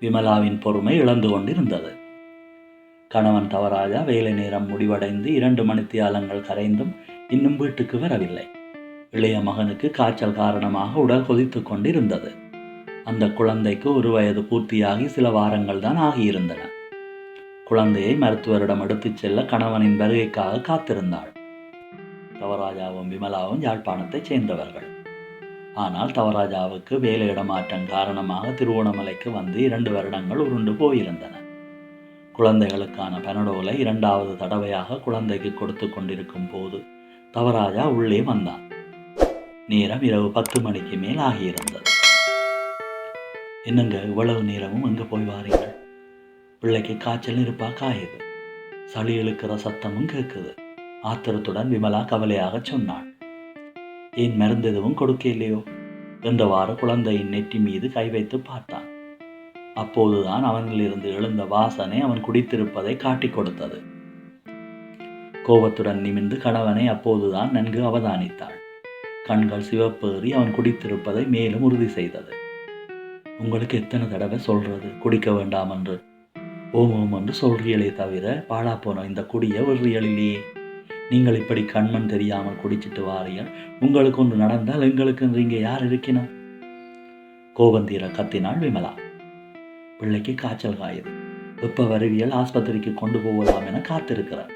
விமலாவின் பொறுமை இழந்து கொண்டிருந்தது. கணவன் தவராஜா வேலை நேரம் முடிவடைந்து இரண்டு மணித்தியாலங்கள் கரைந்தும் இன்னும் வீட்டுக்கு வரவில்லை. இளைய மகனுக்கு காய்ச்சல் காரணமாக உடல் கொதித்து கொண்டிருந்தது. அந்த குழந்தைக்கு ஒரு வயது பூர்த்தியாகி சில வாரங்கள் தான் ஆகியிருந்தன. குழந்தையை மருத்துவரிடம் எடுத்துச் செல்ல கணவனின் வருகைக்காக காத்திருந்தாள். தவராஜாவும் விமலாவும் யாழ்ப்பாணத்தைச் சேர்ந்தவர்கள். ஆனால் தவராஜாவுக்கு வேலை இடமாற்றம் காரணமாக திருவோணமலைக்கு வந்து இரண்டு வருடங்கள் உருண்டு போயிருந்தன. குழந்தைகளுக்கான பெனடோலை இரண்டாவது தடவையாக குழந்தைக்கு கொடுத்து கொண்டிருக்கும் போது தவராஜா உள்ளே வந்தான். நேரம் இரவு பத்து மணிக்கு மேல் ஆகியிருந்தது. என்னங்க இவ்வளவு நேரமும் எங்க போய் வாரீங்கள் பிள்ளைக்கு காய்ச்சல் இருப்பா காயுது. சளி இழுக்கிற சத்தமும் கேட்குது. ஆத்திரத்துடன் விமலா கவலையாக சொன்னாள். ஏன் மருந்து எதுவும் கொடுக்க இல்லையோ என்றவாறு குழந்தையின் நெற்றி மீது கை வைத்து பார்த்தான். அப்போதுதான் அவனிலிருந்து எழுந்த வாசனை அவன் குடித்திருப்பதை காட்டிக் கொடுத்தது. கோபத்துடன் நிமிர்ந்து கணவனை அப்போதுதான் நன்கு அவதானித்தாள். கண்கள் சிவப்பேறி அவன் குடித்திருப்பதை மேலும் உறுதி செய்தது. உங்களுக்கு எத்தனை தடவை சொல்றது? குடிக்க வேண்டாம் என்று. ஓம் ஓம் என்று சொல்றியலே தவிர பாழா போன இந்த குடிய விடுறியலிலேயே நீங்கள் இப்படி கண்மண் தெரியாமல் குடிச்சிட்டு வாரியல் உங்களுக்கு ஒன்று நடந்தால் எங்களுக்கு என்று இங்கே யார் இருக்கணும் கோபந்தீர கத்தினாள் விமலா. பிள்ளைக்கு காய்ச்சல் காயுது. வெப்ப வருவியல் ஆஸ்பத்திரிக்கு கொண்டு போகலாம் என காத்திருக்கிறார்.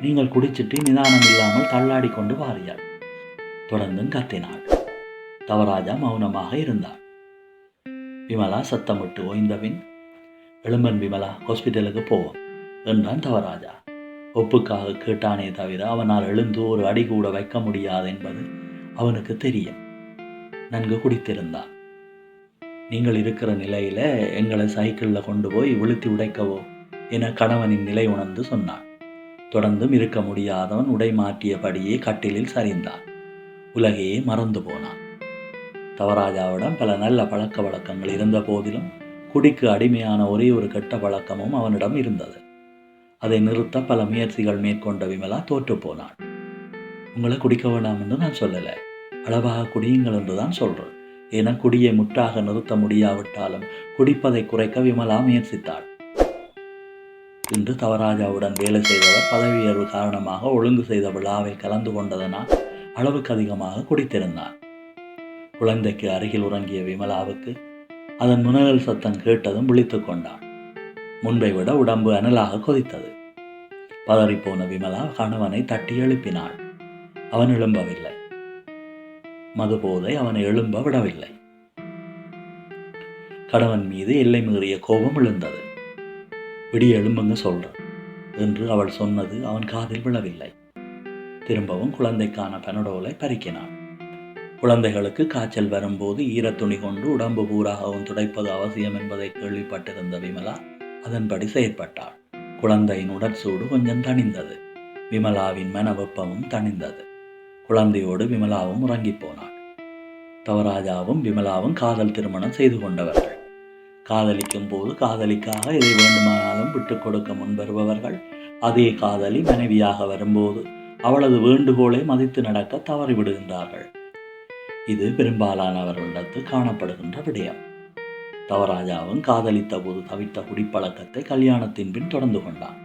நீங்கள் குடிச்சிட்டு நிதானம் இல்லாமல் தள்ளாடி கொண்டு வாரியாள் தொடர்ந்தும் கத்தினாள். தவராஜா மௌனமாக இருந்தாள். விமலா சத்தமிட்டு ஓய்ந்தபின் எழும்பன் விமலா ஹாஸ்பிட்டலுக்கு போவோம் என்றான் தவராஜா ஒப்புக்காக கேட்டானே தவிர அவனால் எழுந்து ஒரு அடி கூட வைக்க முடியாது என்பது அவனுக்கு தெரியும். நன்கு குடித்திருந்தான். நீங்கள் இருக்கிற நிலையில எங்களை சைக்கிளில் கொண்டு போய் விழுத்தி உடைக்கவோ? என கணவனின் நிலை உணர்ந்து சொன்னான். தொடர்ந்தும் இருக்க முடியாதவன் உடை மாற்றியபடியே கட்டிலில் சரிந்தான். உலகையே மறந்து போனான். தவராஜாவிடம் பல நல்ல பழக்க வழக்கங்கள் இருந்த போதிலும் குடிக்கு அடிமையான ஒரே ஒரு கெட்ட பழக்கமும் அவனிடம் இருந்தது. அதை நிறுத்த பல முயற்சிகள் மேற்கொண்ட விமலா தோற்றுப்போனாள் உங்களை குடிக்க வேண்டாம் என்று நான் சொல்லலை. அளவாக குடியுங்கள் என்று தான் சொல்கிறேன் என குடியை முற்றாக நிறுத்த முடியாவிட்டாலும் குடிப்பதை குறைக்க விமலா முயற்சித்தாள். இன்று தவராஜாவுடன் வேலை செய்தவர் பதவி உயர்வு காரணமாக ஒழுங்கு செய்த விழாவில் கலந்து கொண்டதனால் அளவுக்கு அதிகமாக குடித்திருந்தார். குழந்தைக்கு அருகில் உறங்கிய விமலாவுக்கு அதன் முனகல் சத்தம் கேட்டதும் விழித்து கொண்டான். முன்பை விட உடம்பு அனலாக கொதித்தது. பதறிப்போன விமலா கணவனை தட்டி எழுப்பினாள். அவன் எழும்பவில்லை. மதுபோதை அவனை எழும்ப விடவில்லை. கணவன் மீது எல்லை மீறிய கோபம் எழுந்தது. விடிய எழும்புங்க சொல்றேன் என்று அவள் சொன்னது அவன் காதில் விழவில்லை. திரும்பவும் குழந்தைக்கான பெனடோலை பறிக்கினான். குழந்தைகளுக்கு காய்ச்சல் வரும்போது ஈரத்துணி கொண்டு உடம்பு பூராகவும் துடைப்பது அவசியம் என்பதை கேள்விப்பட்டிருந்த விமலா அதன்படி செயற்பட்டாள் குழந்தையின் உடற்சூடு கொஞ்சம் தணிந்தது. விமலாவின் மன வெப்பமும் தணிந்தது. குழந்தையோடு விமலாவும் உறங்கிப் போனாள். தவராஜாவும் விமலாவும் காதல் திருமணம் செய்து கொண்டவர்கள். காதலிக்கும் போது காதலிக்காக எதை வேண்டுமானாலும் விட்டுக் கொடுக்க முன்வருபவர்கள். அதே காதலி மனைவியாக வரும்போது அவளது வேண்டுகோளை மதித்து நடக்க தவறிவிடுகின்றார்கள். இது பெரும்பாலானவர்களிடத்து காணப்படுகின்ற விடயம். தவராஜாவும் காதலித்த போது தவித்த குடிப்பழக்கத்தை கல்யாணத்தின் பின் தொடர்ந்து கொண்டான்.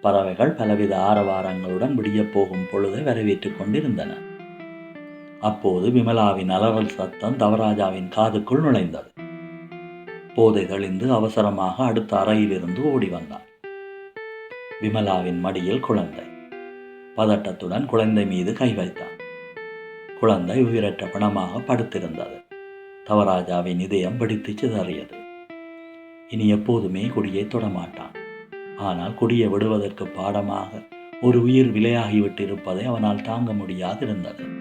பறவைகள் பலவித ஆரவாரங்களுடன் விடியப் போகும் பொழுதை வரவேற்றுக் கொண்டிருந்தன. அப்போது விமலாவின் அலறல் சத்தம் தவராஜாவின் காதுக்குள் நுழைந்தது. போதை தெளிந்து அவசரமாக அடுத்த அறையிலிருந்து ஓடி வந்தான். விமலாவின் மடியில் குழந்தை. பதட்டத்துடன் குழந்தை மீது கை வைத்தான். குழந்தை உயிரற்ற பணமாக படுத்திருந்தது. தவராஜாவின் இதயம் வெடித்து சிதறியது. இனி எப்போதுமே கொடியை தொடமாட்டான். ஆனால் கொடியை விடுவதற்கு பாடமாக ஒரு உயிர் விலையாகிவிட்டிருப்பதை அவனால் தாங்க முடியாதிருந்தது.